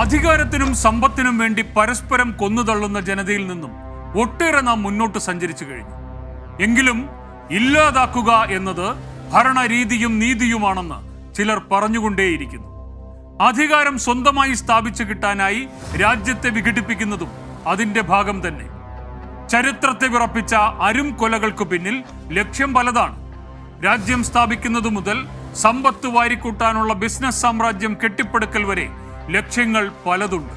അധികാരത്തിനും സമ്പത്തിനും വേണ്ടി പരസ്പരം കൊന്നുതള്ളുന്ന ജനതയിൽ നിന്നും ഒട്ടേറെ നാം മുന്നോട്ട് സഞ്ചരിച്ചു കഴിഞ്ഞു. എങ്കിലും ഇല്ലാതാക്കുക എന്നത് ഭരണരീതിയും നീതിയുമാണെന്ന് ചിലർ പറഞ്ഞുകൊണ്ടേയിരിക്കുന്നു. അധികാരം സ്വന്തമായി സ്ഥാപിച്ചു കിട്ടാനായി രാജ്യത്തെ വിഘടിപ്പിക്കുന്നതും അതിന്റെ ഭാഗം തന്നെ. ചരിത്രത്തെ വിറപ്പിച്ച അരും കൊലകൾക്ക് പിന്നിൽ ലക്ഷ്യം പലതാണ്. രാജ്യം സ്ഥാപിക്കുന്നത് മുതൽ സമ്പത്ത് വാരിക്കൂട്ടാനുള്ള ബിസിനസ് സാമ്രാജ്യം കെട്ടിപ്പടുക്കൽ വരെ ലക്ഷ്യങ്ങൾ പലതുണ്ട്.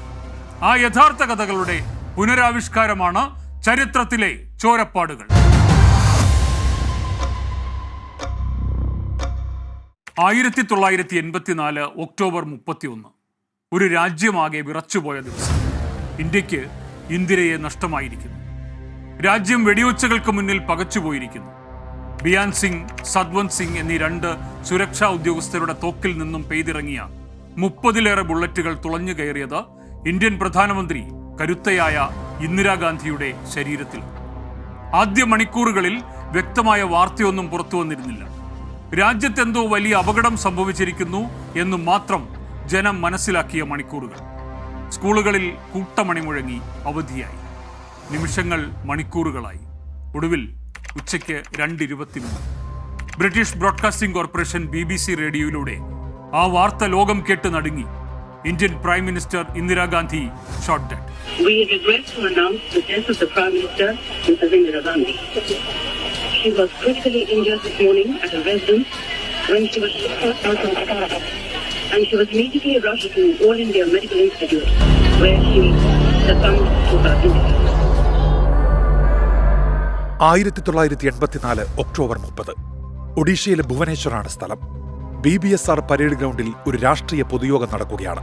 ആ യഥാർത്ഥ കഥകളുടെ പുനരാവിഷ്കാരമാണ് ചരിത്രത്തിലെ ചോരപ്പാടുകൾ. ആയിരത്തി തൊള്ളായിരത്തി എൺപത്തിനാല് ഒക്ടോബർ മുപ്പത്തിയൊന്ന്. ഒരു രാജ്യമാകെ വിറച്ചുപോയ ദിവസം. ഇന്ത്യയ്ക്ക് ഇന്ദിരയെ നഷ്ടമായിരിക്കുന്നു. രാജ്യം വെടിയൊച്ചകൾക്ക് മുന്നിൽ പകച്ചുപോയിരിക്കുന്നു. ബിയാൻ സിംഗ് സദ്വന്ത് സിംഗ് എന്നീ രണ്ട് സുരക്ഷാ ഉദ്യോഗസ്ഥരുടെ തോക്കിൽ നിന്നും പെയ്തിറങ്ങിയ മുപ്പതിലേറെ ബുള്ളറ്റുകൾ തുളഞ്ഞു കയറിയത് ഇന്ത്യൻ പ്രധാനമന്ത്രി കരുത്തയായ ഇന്ദിരാഗാന്ധിയുടെ ശരീരത്തിൽ. ആദ്യ മണിക്കൂറുകളിൽ വ്യക്തമായ വാർത്തയൊന്നും പുറത്തു വന്നിരുന്നില്ല. രാജ്യത്തെന്തോ വലിയ അപകടം സംഭവിച്ചിരിക്കുന്നു എന്ന് മാത്രം ജനം മനസ്സിലാക്കിയ മണിക്കൂറുകൾ. സ്കൂളുകളിൽ കൂട്ടമണി മുഴങ്ങി അവധിയായി. നിമിഷങ്ങൾ മണിക്കൂറുകളായി. ഒടുവിൽ ഉച്ചയ്ക്ക് രണ്ട് ഇരുപത്തിമൂന്ന് British broadcasting corporation B B C റേഡിയോയിലൂടെ ആ വാർത്ത ലോകം കേട്ട് നടുങ്ങി Indian prime minister Indira Gandhi shot dead We regret to announce the death of the Prime Minister, Mrs. Indira Gandhi. She was critically injured this morning at her residence when she was and she was immediately rushed to All India Medical Institute where she succumbed to her injuries. ആയിരത്തി തൊള്ളായിരത്തി എൺപത്തിനാല് October മുപ്പത് ഒഡീഷയിലെ ഭുവനേശ്വറാണ് സ്ഥലം B B S R parade ഗ്രൗണ്ടിൽ ഒരു രാഷ്ട്രീയ പൊതുയോഗം നടക്കുകയാണ്.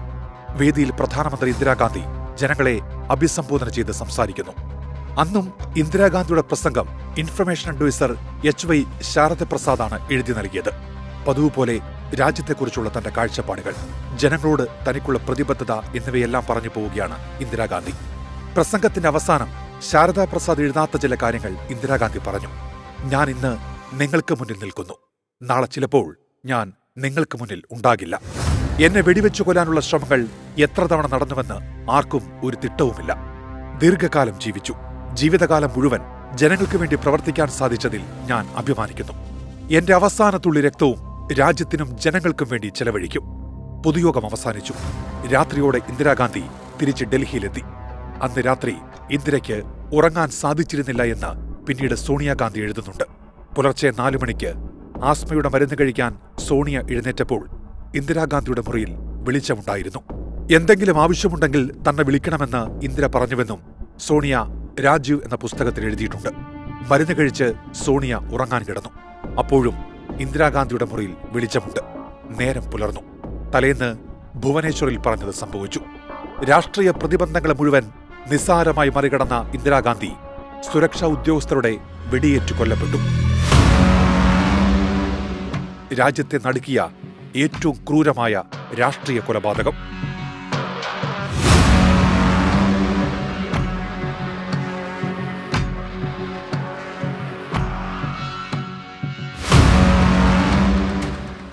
വേദിയിൽ പ്രധാനമന്ത്രി ഇന്ദിരാഗാന്ധി ജനങ്ങളെ അഭിസംബോധന ചെയ്ത് സംസാരിക്കുന്നു. അന്നും ഇന്ദിരാഗാന്ധിയുടെ പ്രസംഗം ഇൻഫർമേഷൻ അഡ്വൈസർ എച്ച് വൈ ശാരദപ്രസാദാണ് എഴുതി നൽകിയത്. പതിവ് പോലെ രാജ്യത്തെക്കുറിച്ചുള്ള തന്റെ കാഴ്ചപ്പാടുകൾ ജനങ്ങളോട് തനിക്കുള്ള പ്രതിബദ്ധത എന്നിവയെല്ലാം പറഞ്ഞു പോവുകയാണ് ഇന്ദിരാഗാന്ധി. പ്രസംഗത്തിന്റെ അവസാനം ശാരദാപ്രസാദ് എഴുതാത്ത ചില കാര്യങ്ങൾ ഇന്ദിരാഗാന്ധി പറഞ്ഞു. ഞാൻ ഇന്ന് നിങ്ങൾക്ക് മുന്നിൽ നിൽക്കുന്നു. നാളെ ചിലപ്പോൾ ഞാൻ നിങ്ങൾക്ക് മുന്നിൽ ഉണ്ടാകില്ല. എന്നെ വെടിവെച്ചു കൊല്ലാനുള്ള ശ്രമങ്ങൾ എത്ര തവണ നടന്നുവെന്ന് ആർക്കും ഒരു തിട്ടവുമില്ല. ദീർഘകാലം ജീവിച്ചു. ജീവിതകാലം മുഴുവൻ ജനങ്ങൾക്ക് വേണ്ടി പ്രവർത്തിക്കാൻ സാധിച്ചതിൽ ഞാൻ അഭിമാനിക്കുന്നു. എന്റെ അവസാന തുള്ളി രക്തവും രാജ്യത്തിനും ജനങ്ങൾക്കും വേണ്ടി ചെലവഴിക്കും. പൊതുയോഗം അവസാനിച്ചു. രാത്രിയോടെ ഇന്ദിരാഗാന്ധി തിരിച്ച് ഡൽഹിയിലെത്തി. അന്ന് രാത്രി ഇന്ദിരയ്ക്ക് ഉറങ്ങാൻ സാധിച്ചിരുന്നില്ല എന്ന് പിന്നീട് സോണിയാഗാന്ധി എഴുതുന്നുണ്ട്. പുലർച്ചെ നാലു മണിക്ക് ആസ്മയുടെ മരുന്ന് കഴിക്കാൻ സോണിയ എഴുന്നേറ്റപ്പോൾ ഇന്ദിരാഗാന്ധിയുടെ മുറിയിൽ വെളിച്ചമുണ്ടായിരുന്നു. എന്തെങ്കിലും ആവശ്യമുണ്ടെങ്കിൽ തന്നെ വിളിക്കണമെന്ന് ഇന്ദിര പറഞ്ഞുവെന്നും സോണിയ രാജീവ് എന്ന പുസ്തകത്തിൽ എഴുതിയിട്ടുണ്ട്. മരുന്ന് കഴിച്ച് സോണിയ ഉറങ്ങാൻ കിടന്നു. അപ്പോഴും ഇന്ദിരാഗാന്ധിയുടെ മുറിയിൽ വിളിച്ചമുണ്ട്. നേരം പുലർന്നു. തലേന്ന് ഭുവനേശ്വറിൽ പറഞ്ഞത് സംഭവിച്ചു. രാഷ്ട്രീയ പ്രതിബന്ധങ്ങളെ മുഴുവൻ നിസ്സാരമായി മറികടന്ന ഇന്ദിരാഗാന്ധി സുരക്ഷാ ഉദ്യോഗസ്ഥരുടെ വെടിയേറ്റു കൊല്ലപ്പെട്ടു. രാജ്യത്തെ നടുക്കിയ ഏറ്റവും ക്രൂരമായ രാഷ്ട്രീയ കൊലപാതകം.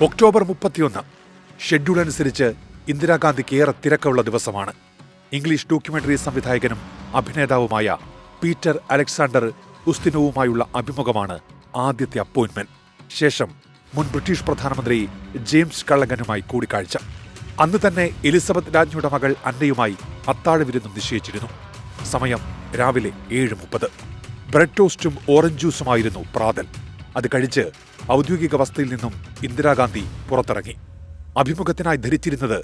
ഒക്ടോബർ മുപ്പത്തിയൊന്ന് ഷെഡ്യൂൾ അനുസരിച്ച് ഇന്ദിരാഗാന്ധിക്ക് ഏറെ തിരക്കുള്ള ദിവസമാണ്. ഇംഗ്ലീഷ് ഡോക്യുമെന്ററി സംവിധായകനും അഭിനേതാവുമായ പീറ്റർ അലക്സാണ്ടർ ഉസ്തിനോവുമായുള്ള അഭിമുഖമാണ് ആദ്യത്തെ അപ്പോയിന്റ്മെന്റ്. ശേഷം മുൻ ബ്രിട്ടീഷ് പ്രധാനമന്ത്രി ജെയിംസ് കള്ളങ്ങനുമായി കൂടിക്കാഴ്ച. അന്ന് തന്നെ എലിസബത്ത് രാജ്ഞിയുടെ മകൾ അന്നയുമായി അത്താഴ വിരുന്നും നിശ്ചയിച്ചിരുന്നു. സമയം രാവിലെ ഏഴ് മുപ്പത്. ബ്രെഡ് ടോസ്റ്റും ഓറഞ്ച് ജ്യൂസുമായിരുന്നു പ്രാതൽ. അത് കഴിച്ച് ഔദ്യോഗിക വസ്തിയിൽ നിന്നും ഇന്ദിരാഗാന്ധി പുറത്തിറങ്ങി. അഭിമുഖത്തിനായി ധരിച്ചിരുന്നത്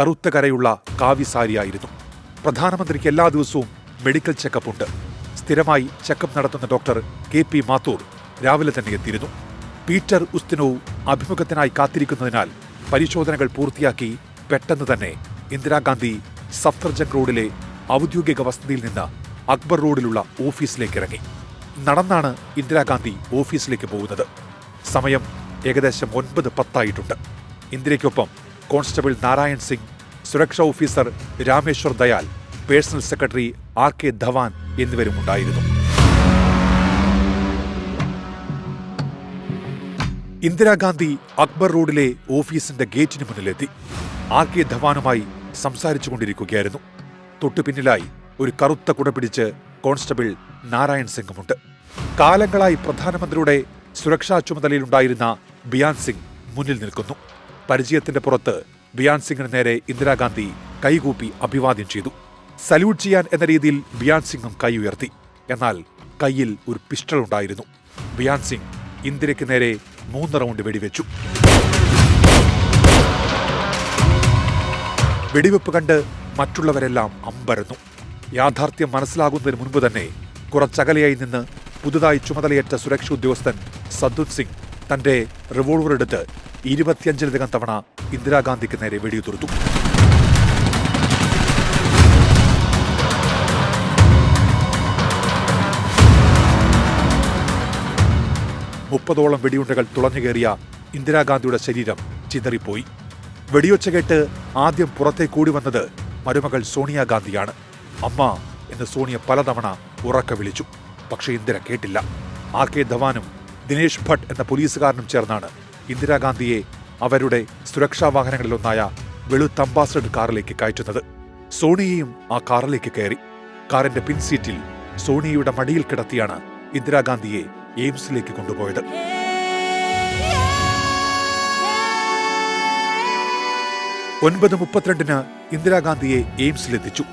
കറുത്ത കരയുള്ള കാവിസാരിയായിരുന്നു പ്രധാനമന്ത്രിക്ക് എല്ലാ ദിവസവും മെഡിക്കൽ ചെക്കപ്പ് ഉണ്ട്. സ്ഥിരമായി ചെക്കപ്പ് നടത്തുന്ന ഡോക്ടർ കെ പി മാത്തൂർ രാവിലെ തന്നെ എത്തിയിരുന്നു. പീറ്റർ ഉസ്തിനോ അഭിമുഖത്തിനായി കാത്തിരിക്കുന്നതിനാൽ പരിശോധനകൾ പൂർത്തിയാക്കി പെട്ടെന്ന് തന്നെ ഇന്ദിരാഗാന്ധി സഫ്തർജംഗ് റോഡിലെ ഔദ്യോഗിക വസതിയിൽ നിന്ന് അക്ബർ റോഡിലുള്ള ഓഫീസിലേക്ക് ഇറങ്ങി. നടന്നാണ് ഇന്ദിരാഗാന്ധി ഓഫീസിലേക്ക് പോകുന്നത്. സമയം ഏകദേശം ഒൻപത് പത്തായിട്ടുണ്ട്. ഇന്ദിരയ്ക്കൊപ്പം കോൺസ്റ്റബിൾ നാരായൺ സിംഗ് സുരക്ഷാ officer Rameshwar Dayal personal secretary R K Dhawan എന്നിവരും ഉണ്ടായിരുന്നു ഇന്ദിരാഗാന്ധി അക്ബർ റോഡിലെ ഓഫീസിന്റെ ഗേറ്റിന് മുന്നിലെത്തി. ആർ കെ ധവാനുമായി സംസാരിച്ചു കൊണ്ടിരിക്കുകയായിരുന്നു തൊട്ടു പിന്നിലായി ഒരു കറുത്ത കുട പിടിച്ച് കോൺസ്റ്റബിൾ നാരായൺ സിംഗുമുണ്ട്. കാലങ്ങളായി പ്രധാനമന്ത്രിയുടെ സുരക്ഷാ ചുമതലയിലുണ്ടായിരുന്ന ബിയാൻ സിംഗ് മുന്നിൽ നിൽക്കുന്നു. പരിചയത്തിന്റെ പുറത്ത് ബിയാൻ സിംഗിന് നേരെ ഇന്ദിരാഗാന്ധി കൈകൂപ്പി അഭിവാദ്യം ചെയ്തു. സല്യൂട്ട് ചെയ്യാൻ എന്ന രീതിയിൽ ബിയാൻ സിംഗും കൈ ഉയർത്തി. എന്നാൽ കയ്യിൽ ഒരു പിസ്റ്റൾ ഉണ്ടായിരുന്നു. ബിയാൻ സിംഗ് ഇന്ദിരയ്ക്ക് നേരെ മൂന്ന് റൗണ്ട് വെടിവെച്ചു. വെടിവെപ്പ് കണ്ട് മറ്റുള്ളവരെല്ലാം അമ്പരന്നു. യാഥാർത്ഥ്യം മനസ്സിലാകുന്നതിന് മുൻപ് തന്നെ കുറച്ചകലെയായി നിന്ന് പുതുതായി ചുമതലയേറ്റ സുരക്ഷാ ഉദ്യോഗസ്ഥൻ സദ്ദുത് സിംഗ് തന്റെ റിവോൾവർ എടുത്ത് ഇരുപത്തിയഞ്ചിലധികം തവണ ഇന്ദിരാഗാന്ധിക്ക് നേരെ വെടിയുതിർത്തു. മുപ്പതോളം വെടിയുണ്ടകൾ തുളഞ്ഞുകയറിയ ഇന്ദിരാഗാന്ധിയുടെ ശരീരം ചിതറിപ്പോയി. വെടിയൊച്ച കേട്ട് ആദ്യം പുറത്തേക്ക് കൂടി വന്നത് മരുമകൾ സോണിയാഗാന്ധിയാണ്. അമ്മ എന്ന് സോണിയ പലതവണ ഉറക്ക വിളിച്ചു. പക്ഷേ ഇന്ദിര കേട്ടില്ല. ആർ കെ ധവാനും ദിനേശ് ഭട്ട് എന്ന പോലീസുകാരനും ചേർന്നാണ് ഇന്ദിരാഗാന്ധിയെ അവരുടെ സുരക്ഷാ വാഹനങ്ങളിലൊന്നായ വെളുത്ത അംബാസഡർ കാറിലേക്ക് കയറ്റുന്നത്. സോണിയയും ആ കാറിലേക്ക് കയറി. കാറിന്റെ പിൻസീറ്റിൽ സോണിയയുടെ മടിയിൽ കിടത്തിയാണ് ഇന്ദിരാഗാന്ധിയെ എയിംസിലേക്ക് കൊണ്ടുപോയത്. ഒൻപത് മുപ്പത്തിരണ്ടിന് ഇന്ദിരാഗാന്ധിയെ എയിംസിലെത്തിച്ചു.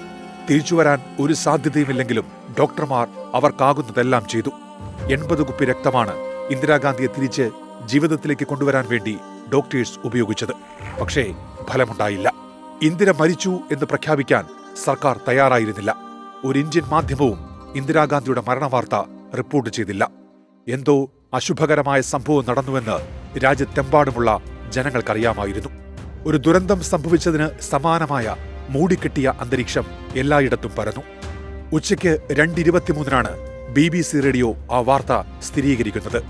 തിരിച്ചുവരാൻ ഒരു സാധ്യതയുമില്ലെങ്കിലും ഡോക്ടർമാർ അവർക്കാകുന്നതെല്ലാം ചെയ്തു. എൺപത് കുപ്പി രക്തമാണ് ഇന്ദിരാഗാന്ധിയെ തിരിച്ച് ജീവിതത്തിലേക്ക് കൊണ്ടുവരാൻ വേണ്ടി ഡോക്ടേഴ്സ് ഉപയോഗിച്ചത്. പക്ഷേ ഫലമുണ്ടായില്ല. ഇന്ദിര മരിച്ചു എന്ന് പ്രഖ്യാപിക്കാൻ സർക്കാർ തയ്യാറായിരുന്നില്ല. ഒരു ഇന്ത്യൻ മാധ്യമവും ഇന്ദിരാഗാന്ധിയുടെ മരണവാർത്ത റിപ്പോർട്ട് ചെയ്തില്ല. എന്തോ അശുഭകരമായ സംഭവം നടന്നുവെന്ന് രാജ്യത്തെമ്പാടുമുള്ള ജനങ്ങൾക്കറിയാമായിരുന്നു. ഒരു ദുരന്തം സംഭവിച്ചതിന് സമാനമായ മൂടിക്കെട്ടിയ അന്തരീക്ഷം എല്ലായിടത്തും പരന്നു. ഉച്ചയ്ക്ക് രണ്ടിരുപത്തിമൂന്നിനാണ് ബി ബി സി റേഡിയോ ആ വാർത്ത സ്ഥിരീകരിക്കുന്നത്.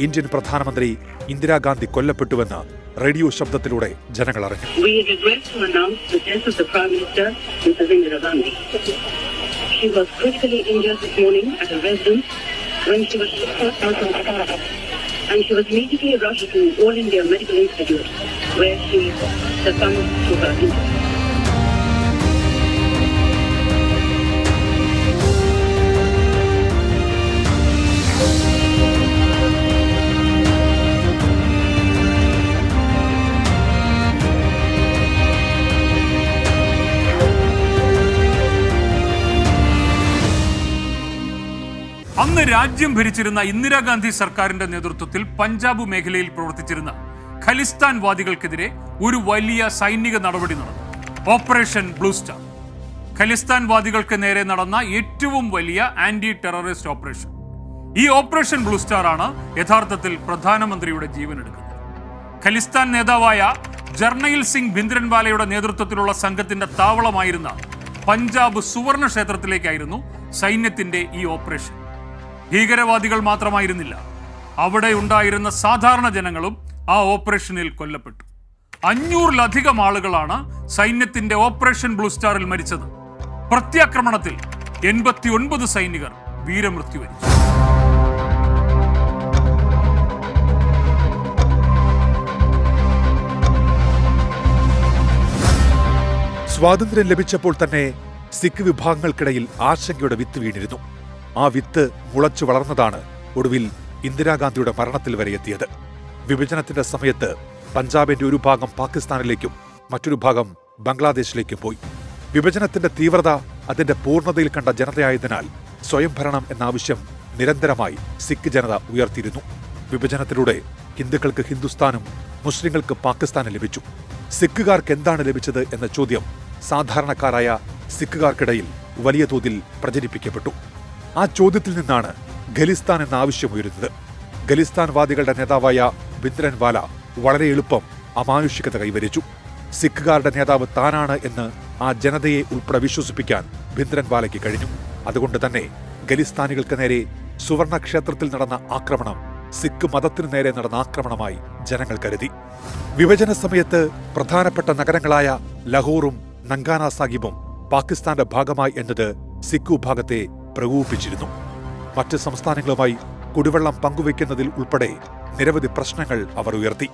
ഇന്ത്യൻ പ്രധാനമന്ത്രി ഇന്ദിരാഗാന്ധി കൊല്ലപ്പെട്ടുവെന്ന് റേഡിയോ ശബ്ദത്തിലൂടെ ജനങ്ങൾ അറിഞ്ഞു. Was critically injured this morning at residence when she was out of the car. And she was immediately rushed to All India Medical Institute, where she succumbed to her injuries. രാജ്യം ഭരിച്ചിരുന്ന ഇന്ദിരാഗാന്ധി സർക്കാരിന്റെ നേതൃത്വത്തിൽ പഞ്ചാബ് മേഖലയിൽ പ്രവർത്തിച്ചിരുന്ന ഖലിസ്ഥാൻ വാദികൾക്കെതിരെ ഒരു വലിയ സൈനിക നടപടി നടന്നു. Operation blue star. ഖലിസ്ഥാൻ വാദികൾക്ക് നേരെ നടന്ന ഏറ്റവും വലിയ ആന്റി ടെററിസ്റ്റ് ഓപ്പറേഷൻ. ഈ ഓപ്പറേഷൻ ബ്ലൂ സ്റ്റാർ ആണ് യഥാർത്ഥത്തിൽ പ്രധാനമന്ത്രിയുടെ ജീവൻ എടുക്കുന്നത് ഖലിസ്ഥാൻ നേതാവായ ജർണയിൽ സിംഗ് ഭിന്ദ്രൻവാലയുടെ നേതൃത്വത്തിലുള്ള സംഘത്തിന്റെ താവളമായിരുന്ന പഞ്ചാബ് സുവർണ ക്ഷേത്രത്തിലേക്കായിരുന്നു സൈന്യത്തിന്റെ ഈ ഓപ്പറേഷൻ. ഭീകരവാദികൾ മാത്രമായിരുന്നില്ല. അവിടെ ഉണ്ടായിരുന്ന സാധാരണ ജനങ്ങളും ആ ഓപ്പറേഷനിൽ കൊല്ലപ്പെട്ടു. അഞ്ഞൂറിലധികം ആളുകളാണ് സൈന്യത്തിന്റെ ഓപ്പറേഷൻ ബ്ലൂ സ്റ്റാറിൽ മരിച്ചത്. പ്രത്യാക്രമണത്തിൽ എൺപത്തി ഒൻപത് സൈനികർ വീരമൃത്യു വരിച്ചു. സ്വാതന്ത്ര്യം ലഭിച്ചപ്പോൾ തന്നെ സിഖ് വിഭാഗങ്ങൾക്കിടയിൽ ആശങ്കയുടെ വിത്ത് വീണിരുന്നു. ആ വിത്ത് മുളച്ചു വളർന്നതാണ് ഒടുവിൽ ഇന്ദിരാഗാന്ധിയുടെ ഭരണത്തിൽ വരെ എത്തിയത്. വിഭജനത്തിന്റെ സമയത്ത് പഞ്ചാബിന്റെ ഒരു ഭാഗം പാകിസ്ഥാനിലേക്കും മറ്റൊരു ഭാഗം ബംഗ്ലാദേശിലേക്കും പോയി. വിഭജനത്തിന്റെ തീവ്രത അതിന്റെ പൂർണതയിൽ കണ്ട ജനതയായതിനാൽ സ്വയംഭരണം എന്ന ആവശ്യം നിരന്തരമായി സിഖ് ജനത ഉയർത്തിയിരുന്നു. വിഭജനത്തിലൂടെ ഹിന്ദുക്കൾക്ക് ഹിന്ദുസ്ഥാനും മുസ്ലിങ്ങൾക്ക് പാകിസ്ഥാനും ലഭിച്ചു. സിഖുകാർക്ക് എന്താണ് ലഭിച്ചത് എന്ന ചോദ്യം സാധാരണക്കാരായ സിഖുകാർക്കിടയിൽ വലിയ തോതിൽ പ്രചരിപ്പിക്കപ്പെട്ടു. ആ ചോദ്യത്തിൽ നിന്നാണ് ഖലിസ്ഥാൻ എന്ന ആവശ്യം ഉയരുന്നത്. ഖലിസ്ഥാൻവാദികളുടെ നേതാവായ ബിന്ദ്രൻവാല വളരെ എളുപ്പം അമാനുഷികത കൈവരിച്ചു. സിഖുകാരുടെ നേതാവ് താനാണ് എന്ന് ആ ജനതയെ ഉൾപ്പെടെ വിശ്വസിപ്പിക്കാൻ ഭിന്ദ്രൻവാലയ്ക്ക് കഴിഞ്ഞു. അതുകൊണ്ട് തന്നെ ഖലിസ്ഥാനികൾക്ക് നേരെ സുവർണ ക്ഷേത്രത്തിൽ നടന്ന ആക്രമണം സിഖ് മതത്തിനു നേരെ നടന്ന ആക്രമണമായി ജനങ്ങൾ കരുതി. വിഭജന സമയത്ത് പ്രധാനപ്പെട്ട നഗരങ്ങളായ ലഹോറും നങ്കാന സാഹിബും പാകിസ്ഥാന്റെ ഭാഗമായി എന്നത് സിഖ് വിഭാഗത്തെ പ്രകോപിപ്പിച്ചിരുന്നു. മറ്റ് സംസ്ഥാനങ്ങളുമായി കുടിവെള്ളം പങ്കുവയ്ക്കുന്നതിൽ ഉൾപ്പെടെ നിരവധി പ്രശ്നങ്ങൾ അവർ ഉയർത്തി.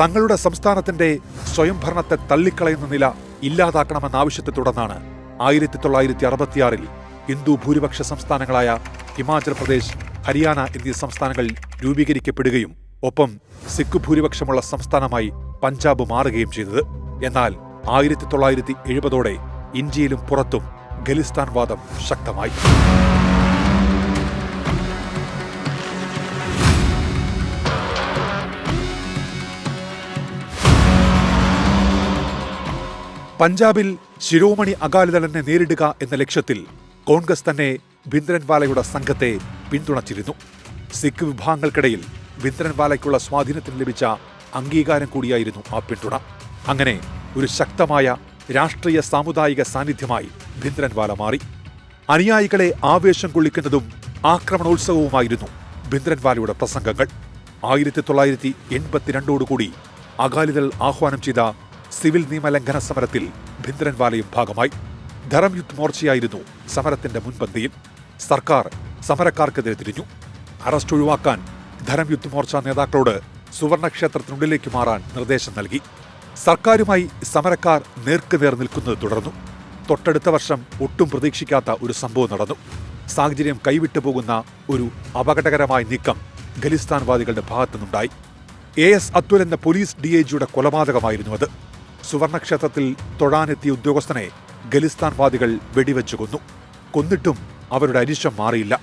തങ്ങളുടെ സംസ്ഥാനത്തിന്റെ സ്വയംഭരണത്തെ തള്ളിക്കളയുന്ന നില ഇല്ലാതാക്കണമെന്ന ആവശ്യത്തെ തുടർന്നാണ് ആയിരത്തി തൊള്ളായിരത്തി അറുപത്തിയാറിൽ ഹിന്ദു ഭൂരിപക്ഷ സംസ്ഥാനങ്ങളായ ഹിമാചൽ പ്രദേശ് ഹരിയാന എന്നീ സംസ്ഥാനങ്ങൾ രൂപീകരിക്കപ്പെടുകയും ഒപ്പം സിഖ് ഭൂരിപക്ഷമുള്ള സംസ്ഥാനമായി പഞ്ചാബ് മാറുകയും ചെയ്തത്. എന്നാൽ ആയിരത്തി തൊള്ളായിരത്തി എഴുപതോടെ ഇന്ത്യയിലും പുറത്തും ഖലിസ്ഥാൻ വാദം ശക്തമായി. പഞ്ചാബിൽ ശിരോമണി അകാലിദളിനെ നേരിടുക എന്ന ലക്ഷ്യത്തിൽ കോൺഗ്രസ് തന്നെ ബിന്ദ്രൻവാലയുടെ സംഘത്തെ പിന്തുണച്ചിരുന്നു. സിഖ് വിഭാഗങ്ങൾക്കിടയിൽ ബിന്ദ്രൻവാലയ്ക്കുള്ള സ്വാധീനത്തിന് ലഭിച്ച അംഗീകാരം കൂടിയായിരുന്നു ആ പിന്തുണ. അങ്ങനെ ഒരു ശക്തമായ രാഷ്ട്രീയ സാമുദായിക സാന്നിധ്യമായി ഭിന്ദ്രൻവാല മാറി. അനുയായികളെ ആവേശം കൊള്ളിക്കുന്നതും ആക്രമണോത്സവവുമായിരുന്നു ഭിന്ദ്രൻവാലയുടെ പ്രസംഗങ്ങൾ. ആയിരത്തി തൊള്ളായിരത്തി എൺപത്തിരണ്ടോടുകൂടി അകാലിദൾ ആഹ്വാനം ചെയ്ത സിവിൽ നിയമലംഘന സമരത്തിൽ ഭിന്ദ്രൻവാലയും ഭാഗമായി. ധരംയുദ്ധ് മോർച്ചയായിരുന്നു സമരത്തിന്റെ മുൻപന്തിയിൽ. സർക്കാർ സമരക്കാർക്കെതിരെ തിരിഞ്ഞു. അറസ്റ്റ് ഒഴിവാക്കാൻ ധരംയുദ്ധ് മോർച്ച നേതാക്കളോട് സുവർണക്ഷേത്രത്തിനുള്ളിലേക്ക് മാറാൻ നിർദ്ദേശം നൽകി. സർക്കാരുമായി സമരക്കാർ നേർക്കുനേർ നിൽക്കുന്നത് തുടർന്നു. തൊട്ടടുത്ത വർഷം ഒട്ടും പ്രതീക്ഷിക്കാത്ത ഒരു സംഭവം നടന്നു. സാഹചര്യം കൈവിട്ടു പോകുന്ന ഒരു അപകടകരമായ നീക്കം ഖലിസ്ഥാൻവാദികളുടെ ഭാഗത്തുനിന്നുണ്ടായി എ എസ് അത്തുൽ എന്ന പോലീസ് ഡി ഐ ജിയുടെ കൊലപാതകമായിരുന്നു അത്. സുവർണക്ഷേത്രത്തിൽ തൊഴാനെത്തിയ ഉദ്യോഗസ്ഥനെ ഖലിസ്ഥാൻവാദികൾ വെടിവെച്ചു കൊന്നു. കൊന്നിട്ടും അവരുടെ അരിശം മാറിയില്ല.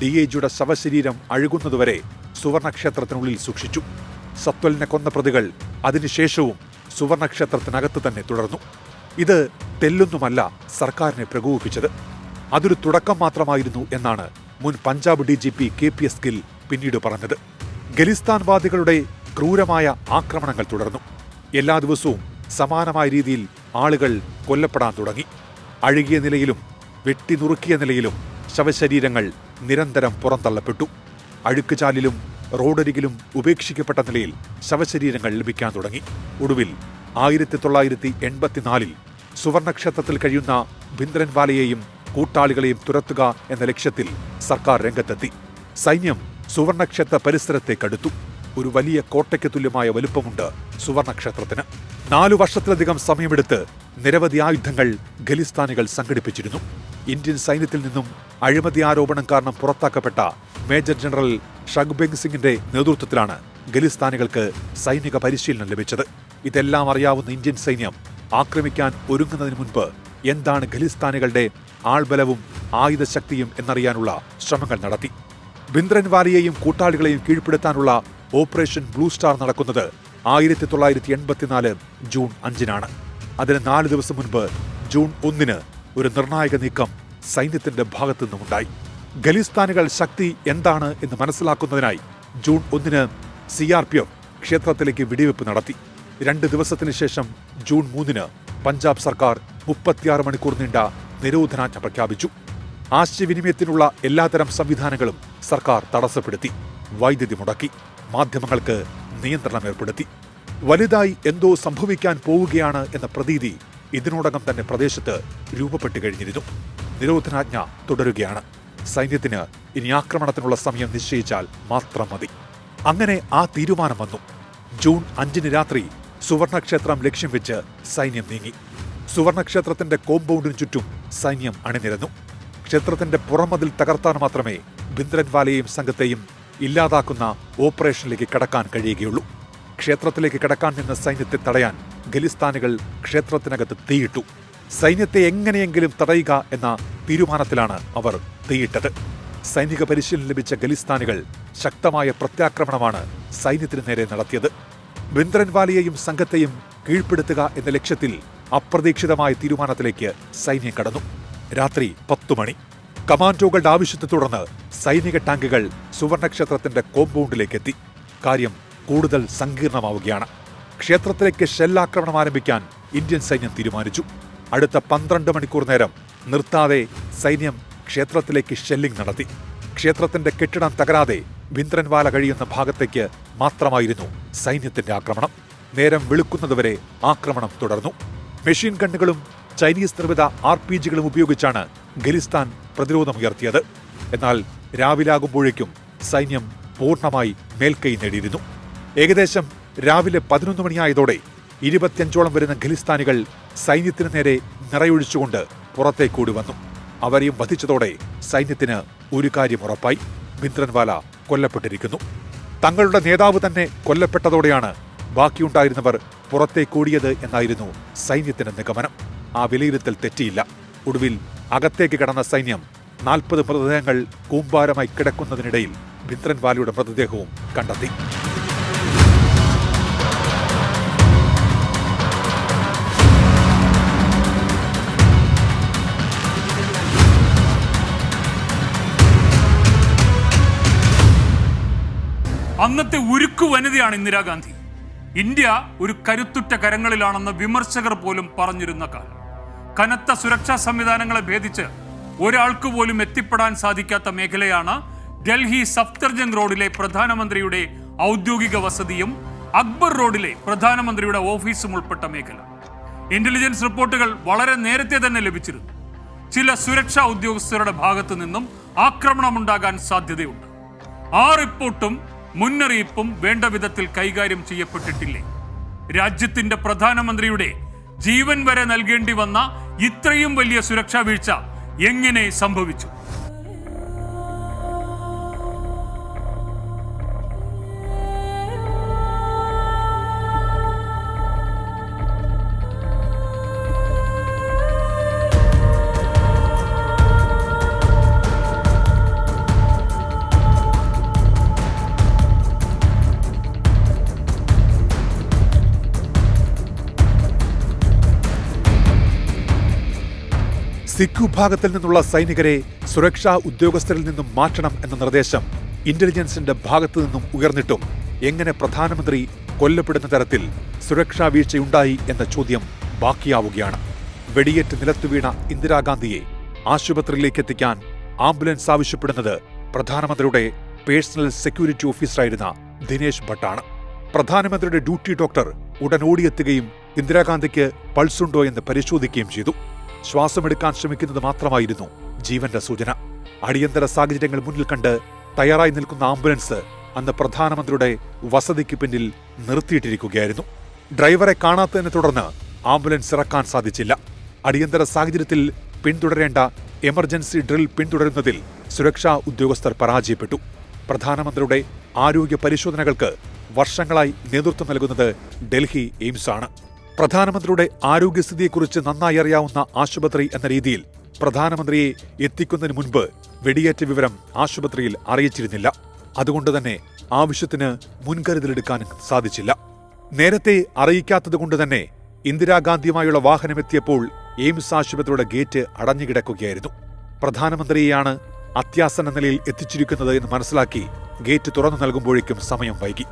ഡി ഐ ജിയുടെ ശവശരീരം അഴുകുന്നതുവരെ സുവർണക്ഷേത്രത്തിനുള്ളിൽ സൂക്ഷിച്ചു. സത്വലിനെ കൊന്ന പ്രതികൾ അതിനുശേഷവും സുവർണക്ഷേത്രത്തിനകത്ത് തന്നെ തുടർന്നു. ഇത് തെല്ലൊന്നുമല്ല സർക്കാരിനെ പ്രകോപിപ്പിച്ചത്. അതൊരു തുടക്കം മാത്രമായിരുന്നു എന്നാണ് മുൻ Punjab D G P K P S Gill പിന്നീട് പറഞ്ഞത്. ഖലിസ്ഥാൻവാദികളുടെ ക്രൂരമായ ആക്രമണങ്ങൾ തുടർന്നു. എല്ലാ ദിവസവും സമാനമായ രീതിയിൽ ആളുകൾ കൊല്ലപ്പെടാൻ തുടങ്ങി. അഴുകിയ നിലയിലും വെട്ടിനുറുക്കിയ നിലയിലും ശവശരീരങ്ങൾ നിരന്തരം പുറന്തള്ളപ്പെട്ടു. അഴുക്കുചാലിലും റോഡരികിലും ഉപേക്ഷിക്കപ്പെട്ട നിലയിൽ ശവശരീരങ്ങൾ ലഭിക്കാൻ തുടങ്ങി. ഒടുവിൽ ആയിരത്തി തൊള്ളായിരത്തി എൺപത്തിനാലിൽ സുവർണക്ഷേത്രത്തിൽ കഴിയുന്ന ഭിന്ദ്രൻവാലയെയും കൂട്ടാളികളെയും തുരത്തുക എന്ന ലക്ഷ്യത്തിൽ സർക്കാർ രംഗത്തെത്തി. സൈന്യം സുവർണക്ഷേത്ര പരിസരത്തേക്കടുത്തു. ഒരു വലിയ കോട്ടയ്ക്ക് തുല്യമായ വലുപ്പമുണ്ട് സുവർണക്ഷേത്രത്തിന്. നാലു വർഷത്തിലധികം സമയമെടുത്ത് നിരവധി ആയുധങ്ങൾ ഖലിസ്ഥാനികൾ സംഘടിപ്പിച്ചിരുന്നു. ഇന്ത്യൻ സൈന്യത്തിൽ നിന്നും അഴിമതി ആരോപണം കാരണം പുറത്താക്കപ്പെട്ട മേജർ ജനറൽ ഷഗ്ബെങ് സിംഗിന്റെ നേതൃത്വത്തിലാണ് ഖലിസ്ഥാനികൾക്ക് സൈനിക പരിശീലനം ലഭിച്ചത്. ഇതെല്ലാം അറിയാവുന്ന ഇന്ത്യൻ സൈന്യം ആക്രമിക്കാൻ ഒരുങ്ങുന്നതിന് മുൻപ് എന്താണ് ഖലിസ്ഥാനികളുടെ ആൾബലവും ആയുധശക്തിയും എന്നറിയാനുള്ള ശ്രമങ്ങൾ നടത്തി. ബിന്ദ്രൻവാലിയെയും കൂട്ടാളികളെയും കീഴ്പ്പെടുത്താനുള്ള ഓപ്പറേഷൻ ബ്ലൂ സ്റ്റാർ നടക്കുന്നത് ആയിരത്തി തൊള്ളായിരത്തി എൺപത്തിനാല് ജൂൺ അഞ്ചിനാണ്. അതിന് നാല് ദിവസം മുൻപ് ജൂൺ ഒന്നിന് ഒരു നിർണായക നീക്കം സൈന്യത്തിന്റെ ഭാഗത്തു നിന്നുമുണ്ടായി ഖലിസ്ഥാനികൾ ശക്തി എന്താണ് എന്ന് മനസ്സിലാക്കുന്നതിനായി ജൂൺ ഒന്നിന് സി ആർ പി എഫ് ക്ഷേത്രത്തിലേക്ക് വെടിവെപ്പ് നടത്തി. രണ്ട് ദിവസത്തിന് ശേഷം ജൂൺ മൂന്നിന് പഞ്ചാബ് സർക്കാർ മുപ്പത്തിയാറ് മണിക്കൂർ നീണ്ട നിരോധനാജ്ഞ പ്രഖ്യാപിച്ചു. ആശയവിനിമയത്തിനുള്ള എല്ലാതരം സംവിധാനങ്ങളും സർക്കാർ തടസ്സപ്പെടുത്തി. വൈദ്യുതി മുടക്കി. മാധ്യമങ്ങൾക്ക് നിയന്ത്രണം ഏർപ്പെടുത്തി. വലുതായി എന്തോ സംഭവിക്കാൻ പോവുകയാണ് എന്ന പ്രതീതി ഇതിനോടകം തന്നെ പ്രദേശത്ത് രൂപപ്പെട്ടു കഴിഞ്ഞിരുന്നു. നിരോധനാജ്ഞ തുടരുകയാണ്. സൈന്യത്തിന് ഇനി ആക്രമണത്തിനുള്ള സമയം നിശ്ചയിച്ചാൽ മാത്രം മതി. അങ്ങനെ ആ തീരുമാനം വന്നു. ജൂൺ അഞ്ചിന് രാത്രി സുവർണക്ഷേത്രം ലക്ഷ്യം വെച്ച് സൈന്യം നീങ്ങി. സുവർണക്ഷേത്രത്തിന്റെ കോമ്പൗണ്ടിന് ചുറ്റും സൈന്യം അണിനിരന്നു. ക്ഷേത്രത്തിന്റെ പുറമതിൽ തകർത്താൻ മാത്രമേ ബിന്ദ്രൻവാലയെയും സംഘത്തെയും ഇല്ലാതാക്കുന്ന ഓപ്പറേഷനിലേക്ക് കടക്കാൻ കഴിയുകയുള്ളൂ. ക്ഷേത്രത്തിലേക്ക് കടക്കാൻ നിന്ന സൈന്യത്തെ തടയാൻ ഖലിസ്ഥാനികൾ ക്ഷേത്രത്തിനകത്ത് തീയിട്ടു. സൈന്യത്തെ എങ്ങനെയെങ്കിലും തടയുക എന്ന തീരുമാനത്തിലാണ് അവർ തീയിട്ടത്. സൈനിക പരിശീലനം ലഭിച്ച ഖലിസ്ഥാനികൾ ശക്തമായ പ്രത്യാക്രമണമാണ് സൈന്യത്തിനു നേരെ നടത്തിയത്. ബിന്ദ്രൻവാലിയെയും സംഘത്തെയും കീഴ്പ്പെടുത്തുക എന്ന ലക്ഷ്യത്തിൽ അപ്രതീക്ഷിതമായ തീരുമാനത്തിലേക്ക് സൈന്യം കടന്നു. രാത്രി പത്തു മണി. കമാൻഡോകളുടെ ആവശ്യത്തെ തുടർന്ന് സൈനിക ടാങ്കുകൾ സുവർണക്ഷേത്രത്തിന്റെ കോമ്പൗണ്ടിലേക്ക് എത്തി കാര്യം കൂടുതൽ സങ്കീർണമാവുകയാണ്. ക്ഷേത്രത്തിലേക്ക് ഷെല്ലാക്രമണം ആരംഭിക്കാൻ ഇന്ത്യൻ സൈന്യം തീരുമാനിച്ചു. അടുത്ത പന്ത്രണ്ട് മണിക്കൂർ നേരം നിർത്താതെ സൈന്യം ക്ഷേത്രത്തിലേക്ക് ഷെല്ലിംഗ് നടത്തി. ക്ഷേത്രത്തിന്റെ കെട്ടിടം തകരാതെ ഭിന്ദ്രൻവാല കഴിയുന്ന ഭാഗത്തേക്ക് മാത്രമായിരുന്നു സൈന്യത്തിന്റെ ആക്രമണം. നേരം വെളുക്കുന്നതുവരെ ആക്രമണം തുടർന്നു. മെഷീൻ ഗണ്ണുകളും ചൈനീസ് നിർമ്മിത ആർ പി ജികളും ഉപയോഗിച്ചാണ് ഖലിസ്ഥാൻ പ്രതിരോധമുയർത്തിയത്. എന്നാൽ രാവിലാകുമ്പോഴേക്കും സൈന്യം പൂർണമായി മേൽക്കൈ നേടിയിരുന്നു. ഏകദേശം രാവിലെ പതിനൊന്ന് മണിയായതോടെ ഇരുപത്തിയഞ്ചോളം വരുന്ന ഖലിസ്ഥാനികൾ സൈന്യത്തിന് നേരെ നിറയൊഴിച്ചുകൊണ്ട് പുറത്തേക്കൂടി വന്നു. അവരെയും വധിച്ചതോടെ സൈന്യത്തിന് ഒരു കാര്യം ഉറപ്പായി. ഭിന്ദ്രൻവാല കൊല്ലപ്പെട്ടിരിക്കുന്നു. തങ്ങളുടെ നേതാവ് തന്നെ കൊല്ലപ്പെട്ടതോടെയാണ് ബാക്കിയുണ്ടായിരുന്നവർ പുറത്തേക്കൂടിയത് എന്നായിരുന്നു സൈന്യത്തിന്റെ നിഗമനം. ആ വിലയിരുത്തൽ തെറ്റിയില്ല. ഒടുവിൽ അകത്തേക്ക് കടന്ന സൈന്യം നാൽപ്പത് മൃതദേഹങ്ങൾ കൂമ്പാരമായി കിടക്കുന്നതിനിടയിൽ ഭിന്ദ്രൻവാലയുടെ മൃതദേഹവും കണ്ടെത്തി. അന്നത്തെ ഉരുക്കു വനിതയാണ് ഇന്ദിരാഗാന്ധി ഇന്ത്യ ഒരു കരുത്തുറ്റ കരങ്ങളിലാണെന്ന് വിമർശകർ പോലും പറഞ്ഞിരുന്ന കാലം. കനത്ത സുരക്ഷാ സംവിധാനങ്ങളെ ഭേദിച്ച് ഒരാൾക്ക് പോലും എത്തിപ്പെടാൻ സാധിക്കാത്ത മേഖലയാണ് ഡൽഹി സഫ്തർജംഗ് റോഡിലെ പ്രധാനമന്ത്രിയുടെ ഔദ്യോഗിക വസതിയും അക്ബർ റോഡിലെ പ്രധാനമന്ത്രിയുടെ ഓഫീസും ഉൾപ്പെട്ട മേഖല. ഇന്റലിജൻസ് റിപ്പോർട്ടുകൾ വളരെ നേരത്തെ തന്നെ ലഭിച്ചിരുന്നു. ചില സുരക്ഷാ ഉദ്യോഗസ്ഥരുടെ ഭാഗത്തു നിന്നും ആക്രമണമുണ്ടാകാൻ സാധ്യതയുണ്ട്. ആ റിപ്പോർട്ടും മുന്നറിയിപ്പും വേണ്ട വിധത്തിൽ കൈകാര്യം ചെയ്യപ്പെട്ടിട്ടില്ലേ? രാജ്യത്തിന്റെ പ്രധാനമന്ത്രിയുടെ ജീവൻ വരെ നൽകേണ്ടി വന്ന ഇത്രയും വലിയ സുരക്ഷാ വീഴ്ച എങ്ങനെ സംഭവിച്ചു? സിഖ് വിഭാഗത്തിൽ നിന്നുള്ള സൈനികരെ സുരക്ഷാ ഉദ്യോഗസ്ഥരിൽ നിന്നും മാറ്റണം എന്ന നിർദ്ദേശം ഇന്റലിജൻസിന്റെ ഭാഗത്തു നിന്നും ഉയർന്നിട്ടും എങ്ങനെ പ്രധാനമന്ത്രി കൊല്ലപ്പെടുന്ന തരത്തിൽ സുരക്ഷാ വീഴ്ചയുണ്ടായി എന്ന ചോദ്യം ബാക്കിയാവുകയാണ്. വെടിയേറ്റ് നിലത്തുവീണ ഇന്ദിരാഗാന്ധിയെ ആശുപത്രിയിലേക്ക് എത്തിക്കാൻ ആംബുലൻസ് ആവശ്യപ്പെടുന്നത് പ്രധാനമന്ത്രിയുടെ പേഴ്സണൽ സെക്യൂരിറ്റി ഓഫീസറായിരുന്ന ദിനേശ് ഭട്ടാണ്. പ്രധാനമന്ത്രിയുടെ ഡ്യൂട്ടി ഡോക്ടർ ഉടൻ ഓടിയെത്തുകയും ഇന്ദിരാഗാന്ധിക്ക് പൾസുണ്ടോ എന്ന് പരിശോധിക്കുകയും ചെയ്തു. ശ്വാസമെടുക്കാൻ ശ്രമിക്കുന്നത് മാത്രമായിരുന്നു ജീവന്റെ സൂചന. അടിയന്തര സാഹചര്യങ്ങൾ മുന്നിൽ കണ്ട് തയ്യാറായി നിൽക്കുന്ന ആംബുലൻസ് അന്ന് പ്രധാനമന്ത്രിയുടെ വസതിക്ക് പിന്നിൽ നിർത്തിയിട്ടിരിക്കുകയായിരുന്നു. ഡ്രൈവറെ കാണാത്തതിനെ തുടർന്ന് ആംബുലൻസ് ഇറക്കാൻ സാധിച്ചില്ല. അടിയന്തര സാഹചര്യത്തിൽ പിന്തുടരേണ്ട എമർജൻസി ഡ്രിൽ പിന്തുടരുന്നതിൽ സുരക്ഷാ ഉദ്യോഗസ്ഥർ പരാജയപ്പെട്ടു. പ്രധാനമന്ത്രിയുടെ ആരോഗ്യ പരിശോധനകൾക്ക് വർഷങ്ങളായി നേതൃത്വം നൽകുന്നത് ഡൽഹി എയിംസാണ്. പ്രധാനമന്ത്രിയുടെ ആരോഗ്യസ്ഥിതിയെക്കുറിച്ച് നന്നായി അറിയാവുന്ന ആശുപത്രി എന്ന രീതിയിൽ പ്രധാനമന്ത്രിയെ എത്തിക്കുന്നതിന് മുൻപ് വെടിയേറ്റ വിവരം ആശുപത്രിയിൽ അറിയിച്ചിരുന്നില്ല. അതുകൊണ്ട് തന്നെ ആവശ്യത്തിന് മുൻകരുതലെടുക്കാൻ സാധിച്ചില്ല. നേരത്തെ അറിയിക്കാത്തതുകൊണ്ട് തന്നെ ഇന്ദിരാഗാന്ധിയുമായുള്ള വാഹനമെത്തിയപ്പോൾ എയിംസ് ആശുപത്രിയുടെ ഗേറ്റ് അടഞ്ഞുകിടക്കുകയായിരുന്നു. പ്രധാനമന്ത്രിയെയാണ് അത്യാസന്ന നിലയിൽ എത്തിച്ചിരിക്കുന്നത് എന്ന് മനസ്സിലാക്കി ഗേറ്റ് തുറന്നു നൽകുമ്പോഴേക്കും സമയം വൈകി.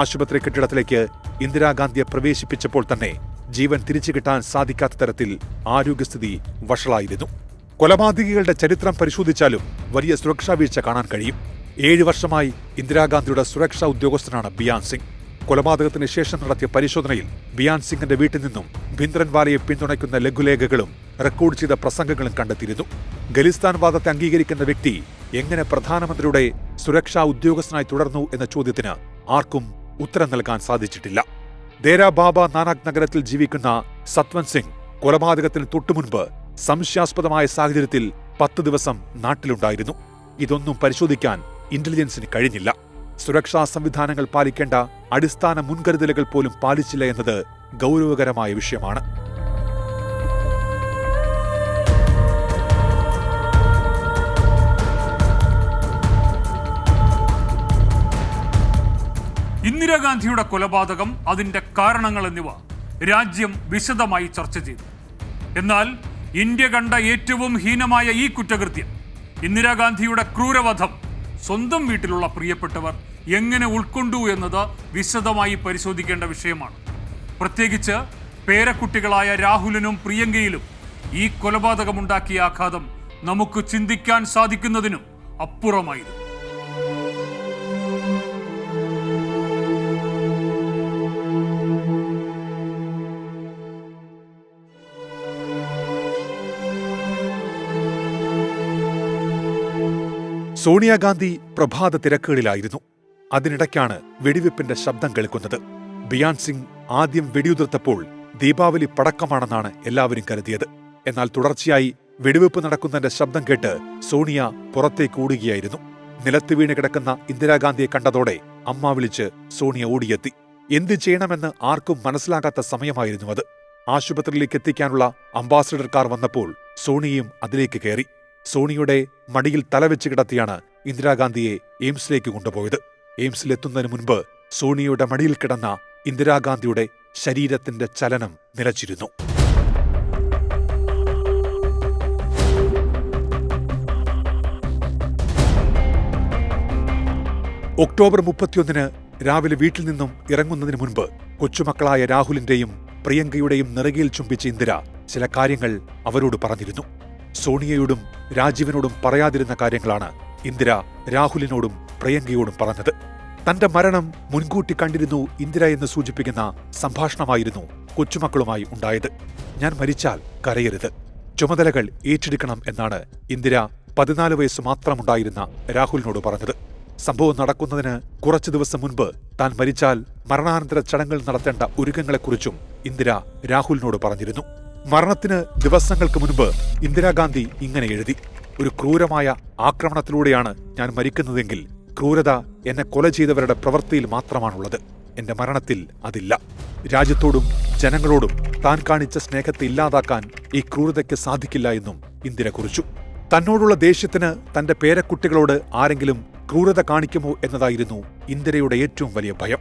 ആശുപത്രി കെട്ടിടത്തിലേക്ക് ഇന്ദിരാഗാന്ധിയെ പ്രവേശിപ്പിച്ചപ്പോൾ തന്നെ ജീവൻ തിരിച്ചു കിട്ടാൻ സാധിക്കാത്ത തരത്തിൽ ആരോഗ്യസ്ഥിതി വഷളായിരുന്നു. കൊലപാതകികളുടെ ചരിത്രം പരിശോധിച്ചാലും വലിയ സുരക്ഷാ വീഴ്ച കാണാൻ കഴിയും. ഏഴ് വർഷമായി ഇന്ദിരാഗാന്ധിയുടെ സുരക്ഷാ ഉദ്യോഗസ്ഥനാണ് ബിയാൻ സിംഗ്. കൊലപാതകത്തിന് ശേഷം നടത്തിയ പരിശോധനയിൽ ബിയാൻ സിംഗിന്റെ വീട്ടിൽ നിന്നും ഭിന്ദ്രൻവാലയെ പിന്തുണയ്ക്കുന്ന ലഘുലേഖകളും റെക്കോർഡ് ചെയ്ത പ്രസംഗങ്ങളും കണ്ടെത്തിയിരുന്നു. ഖലിസ്ഥാൻ വാദത്തെ അംഗീകരിക്കുന്ന വ്യക്തി എങ്ങനെ പ്രധാനമന്ത്രിയുടെ സുരക്ഷാ ഉദ്യോഗസ്ഥനായി തുടർന്നു എന്ന ചോദ്യത്തിന് ആർക്കും ഉത്തരം നൽകാൻ സാധിച്ചിട്ടില്ല. ദേരാ ബാബ നാനാക് നഗരത്തിൽ ജീവിക്കുന്ന സത്വൻ സിംഗ് കൊലപാതകത്തിന് തൊട്ടുമുൻപ് സംശയാസ്പദമായ സാഹചര്യത്തിൽ പത്ത് ദിവസം നാട്ടിലുണ്ടായിരുന്നു. ഇതൊന്നും പരിശോധിക്കാൻ ഇന്റലിജൻസിന് കഴിഞ്ഞില്ല. സുരക്ഷാ സംവിധാനങ്ങൾ പാലിക്കേണ്ട അടിസ്ഥാന മുൻകരുതലുകൾ പോലും പാലിച്ചില്ല എന്നത് ഗൗരവകരമായ വിഷയമാണ്. ഇന്ദിരാഗാന്ധിയുടെ കൊലപാതകം അതിന്റെ കാരണങ്ങൾ എന്നിവ രാജ്യം വിശദമായി ചർച്ച ചെയ്തു. എന്നാൽ ഇന്ത്യ കണ്ട ഏറ്റവും ഹീനമായ ഈ കുറ്റകൃത്യം ഇന്ദിരാഗാന്ധിയുടെ ക്രൂരവധം സ്വന്തം വീട്ടിലുള്ള പ്രിയപ്പെട്ടവർ എങ്ങനെ ഉൾക്കൊണ്ടു എന്നത് വിശദമായി പരിശോധിക്കേണ്ട വിഷയമാണ്. പ്രത്യേകിച്ച് പേരക്കുട്ടികളായ രാഹുലിനും പ്രിയങ്കയിലും ഈ കൊലപാതകമുണ്ടാക്കിയ ആഘാതം നമുക്ക് ചിന്തിക്കാൻ സാധിക്കുന്നതിനും അപ്പുറമായിരുന്നു. സോണിയാഗാന്ധി പ്രഭാത തിരക്കുകളിലായിരുന്നു. അതിനിടയ്ക്കാണ് വെടിവെപ്പിന്റെ ശബ്ദം കേൾക്കുന്നത്. ബിയാൻ സിംഗ് ആദ്യം വെടിയുതിർത്തപ്പോൾ ദീപാവലി പടക്കമാണെന്നാണ് എല്ലാവരും കരുതിയത്. എന്നാൽ തുടർച്ചയായി വെടിവെപ്പ് നടക്കുന്നതിന്റെ ശബ്ദം കേട്ട് സോണിയ പുറത്തേക്ക് ഓടുകയായിരുന്നു. നിലത്ത് വീണ് കിടക്കുന്ന ഇന്ദിരാഗാന്ധിയെ കണ്ടതോടെ അമ്മ വിളിച്ച് സോണിയ ഓടിയെത്തി. എന്ത് ചെയ്യണമെന്ന് ആർക്കും മനസ്സിലാകാത്ത സമയമായിരുന്നു അത്. ആശുപത്രിയിലേക്ക് എത്തിക്കാനുള്ള അംബാസഡർ കാർ വന്നപ്പോൾ സോണിയയും അതിലേക്ക് കയറി. സോണിയുടെ മടിയിൽ തലവെച്ച് കിടത്തിയാണ് ഇന്ദിരാഗാന്ധിയെ എയിംസിലേക്ക് കൊണ്ടുപോയത്. എയിംസിലെത്തുന്നതിന് മുൻപ് സോണിയയുടെ മടിയിൽ കിടന്ന ഇന്ദിരാഗാന്ധിയുടെ ശരീരത്തിന്റെ ചലനം നിലച്ചിരുന്നു. ഒക്ടോബർ മുപ്പത്തിയൊന്നിന് രാവിലെ വീട്ടിൽ നിന്നും ഇറങ്ങുന്നതിന് മുൻപ് കൊച്ചുമക്കളായ രാഹുലിന്റെയും പ്രിയങ്കയുടെയും നിറകിയിൽ ചുംബിച്ച ഇന്ദിര ചില കാര്യങ്ങൾ അവരോട് പറഞ്ഞിരുന്നു. സോണിയയോടും രാജീവിനോടും പറയാതിരുന്ന കാര്യങ്ങളാണ് ഇന്ദിര രാഹുലിനോടും പ്രിയങ്കയോടും പറഞ്ഞത്. തന്റെ മരണം മുൻകൂട്ടി കണ്ടിരുന്നു ഇന്ദിര എന്ന് സൂചിപ്പിക്കുന്ന സംഭാഷണമായിരുന്നു കൊച്ചുമക്കളുമായി ഉണ്ടായത്. ഞാൻ മരിച്ചാൽ കരയരുത്. ചുമതലകൾ ഏറ്റെടുക്കണം എന്നാണ് ഇന്ദിര പതിനാല് വയസ്സ് മാത്രമുണ്ടായിരുന്ന രാഹുലിനോട് പറഞ്ഞത്. സംഭവം നടക്കുന്നതിന് കുറച്ചു ദിവസം മുൻപ് താൻ മരിച്ചാൽ മരണാനന്തര ചടങ്ങുകൾ നടത്തേണ്ട ഒരുക്കങ്ങളെക്കുറിച്ചും ഇന്ദിര രാഹുലിനോട് പറഞ്ഞിരുന്നു. മരണത്തിന് ദിവസങ്ങൾക്ക് മുൻപ് ഇന്ദിരാഗാന്ധി ഇങ്ങനെ എഴുതി ഒരു ക്രൂരമായ ആക്രമണത്തിലൂടെയാണ് ഞാൻ മരിക്കുന്നതെങ്കിൽ ക്രൂരത എന്നെ കൊല ചെയ്തവരുടെ പ്രവൃത്തിയിൽ മാത്രമാണുള്ളത്. എന്റെ മരണത്തിൽ അതില്ല. രാജ്യത്തോടും ജനങ്ങളോടും താൻ കാണിച്ച സ്നേഹത്തെ ഇല്ലാതാക്കാൻ ഈ ക്രൂരതയ്ക്ക് സാധിക്കില്ല എന്നും ഇന്ദിര കുറിച്ചു. തന്നോടുള്ള ദേഷ്യത്തിന് തന്റെ പേരക്കുട്ടികളോട് ആരെങ്കിലും ക്രൂരത കാണിക്കുമോ എന്നതായിരുന്നു ഇന്ദിരയുടെ ഏറ്റവും വലിയ ഭയം.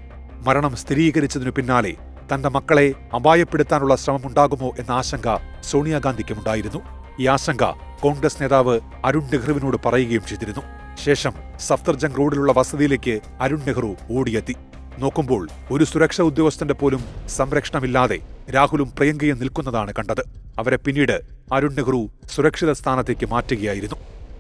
മരണം സ്ഥിരീകരിച്ചതിനു പിന്നാലെ തന്റെ മക്കളെ അപായപ്പെടുത്താനുള്ള ശ്രമമുണ്ടാകുമോ എന്ന ആശങ്ക സോണിയാഗാന്ധിക്കുമുണ്ടായിരുന്നു. ഈ ആശങ്ക കോൺഗ്രസ് നേതാവ് അരുൺ നെഹ്റുവിനോട് പറയുകയും ചെയ്തിരുന്നു. ശേഷം സഫ്തർജംഗ് റോഡിലുള്ള വസതിയിലേക്ക് അരുൺ നെഹ്റു ഓടിയെത്തി. നോക്കുമ്പോൾ ഒരു സുരക്ഷാ ഉദ്യോഗസ്ഥന്റെ പോലും സംരക്ഷണമില്ലാതെ രാഹുലും പ്രിയങ്കയും നിൽക്കുന്നതാണ് കണ്ടത്. അവരെ പിന്നീട് അരുൺ നെഹ്റു സുരക്ഷിത സ്ഥാനത്തേക്ക് മാറ്റുകയായിരുന്നു.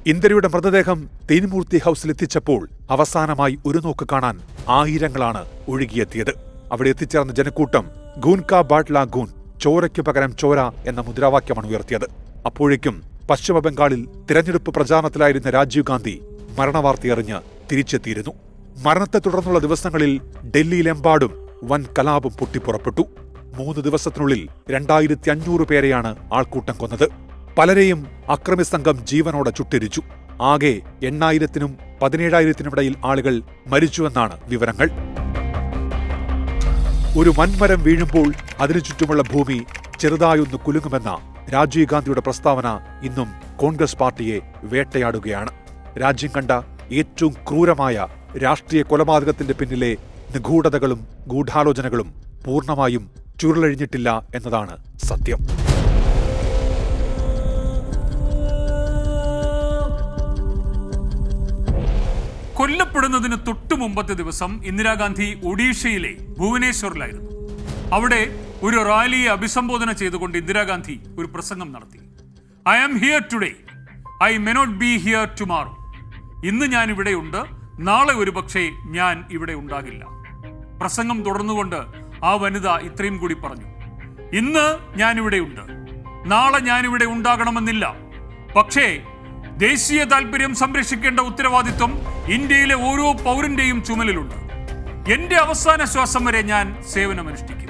ഇന്ദിരയുടെ മൃതദേഹം തേനിമൂർത്തി ഹൌസിലെത്തിച്ചപ്പോൾ അവസാനമായി ഒരു നോക്ക് കാണാൻ ആയിരങ്ങളാണ് ഒഴുകിയെത്തിയത്. അവിടെ എത്തിച്ചേർന്ന ജനക്കൂട്ടം ഗൂൻ കാ ഗൂൻ ചോരയ്ക്ക് പകരം ചോര എന്ന മുദ്രാവാക്യമാണ് ഉയർത്തിയത്. അപ്പോഴേക്കും പശ്ചിമ ബംഗാളിൽ തിരഞ്ഞെടുപ്പ് പ്രചാരണത്തിലായിരുന്ന രാജീവ് ഗാന്ധി മരണവാർത്തയറിഞ്ഞ് തിരിച്ചെത്തിയിരുന്നു. മരണത്തെ തുടർന്നുള്ള ദിവസങ്ങളിൽ ഡൽഹിയിലെമ്പാടും വൻ കലാപം പൊട്ടിപ്പുറപ്പെട്ടു. മൂന്ന് ദിവസത്തിനുള്ളിൽ രണ്ടായിരത്തി അഞ്ഞൂറ് പേരെയാണ് ആൾക്കൂട്ടം കൊന്നത്. പലരെയും അക്രമി സംഘം ജീവനോടെ ചുട്ടിരിച്ചു. ആകെ എണ്ണായിരത്തിനും പതിനേഴായിരത്തിനുമിടയിൽ ആളുകൾ മരിച്ചുവെന്നാണ് വിവരങ്ങൾ. ഒരു വൻമരം വീഴുമ്പോൾ അതിനു ചുറ്റുമുള്ള ഭൂമി ചെറുതായൊന്ന് കുലുങ്ങുമെന്ന രാജീവ് ഗാന്ധിയുടെ പ്രസ്താവന ഇന്നും കോൺഗ്രസ് പാർട്ടിയെ വേട്ടയാടുകയാണ്. രാജ്യം കണ്ട ഏറ്റവും ക്രൂരമായ രാഷ്ട്രീയ കൊലപാതകത്തിന്റെ പിന്നിലെ നിഗൂഢതകളും ഗൂഢാലോചനകളും പൂർണമായും ചുരുളഴിഞ്ഞിട്ടില്ല എന്നതാണ് സത്യം. കൊല്ലപ്പെടുന്നതിന് തൊട്ടു മുമ്പത്തെ ദിവസം ഇന്ദിരാഗാന്ധി ഒഡീഷയിലെ ഭുവനേശ്വറിലായിരുന്നു. അവിടെ ഒരു റാലിയെ അഭിസംബോധന ചെയ്തുകൊണ്ട് ഇന്ദിരാഗാന്ധി ഒരു പ്രസംഗം നടത്തി. I am here today I may not be here tomorrow ഇന്ന് ഞാൻ ഇവിടെയുണ്ട്. നാളെ ഒരു പക്ഷേ ഞാൻ ഇവിടെ ഉണ്ടാകില്ല. പ്രസംഗം തുടർന്നുകൊണ്ട് ആ വനിത ഇത്രയും കൂടി പറഞ്ഞു. ഇന്ന് ഞാൻ ഇവിടെയുണ്ട്. നാളെ ഞാനിവിടെ ഉണ്ടാകണമെന്നില്ല. പക്ഷേ ദേശീയ താല്പര്യം സംരക്ഷിക്കേണ്ട ഉത്തരവാദിത്വം ഇന്ത്യയിലെ ഓരോ പൗരന്റെയും ചുമലിലുണ്ട്. എന്റെ അവസാന ശ്വാസം വരെ ഞാൻ സേവനമനുഷ്ഠിക്കും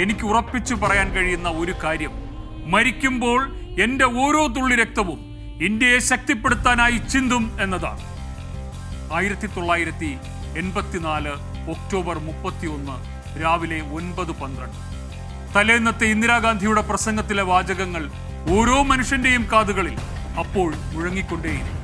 എനിക്ക് ഉറപ്പിച്ചു പറയാൻ കഴിയുന്ന ഒരു കാര്യം മരിക്കുമ്പോൾ എന്റെ ഓരോ തുള്ളി രക്തവും ഇന്ത്യയെ ശക്തിപ്പെടുത്താനായി ചിന്തും എന്നതാണ്. ആയിരത്തി തൊള്ളായിരത്തി എൺപത്തിനാല് ഒക്ടോബർ മുപ്പത്തിയൊന്ന് രാവിലെ ഒൻപത് പന്ത്രണ്ട്. തലേന്നത്തെ ഇന്ദിരാഗാന്ധിയുടെ പ്രസംഗത്തിലെ വാചകങ്ങൾ ഓരോ മനുഷ്യന്റെയും കാതുകളിൽ അപ്പോൾ മുഴങ്ങിക്കൊണ്ടേയിരുന്നു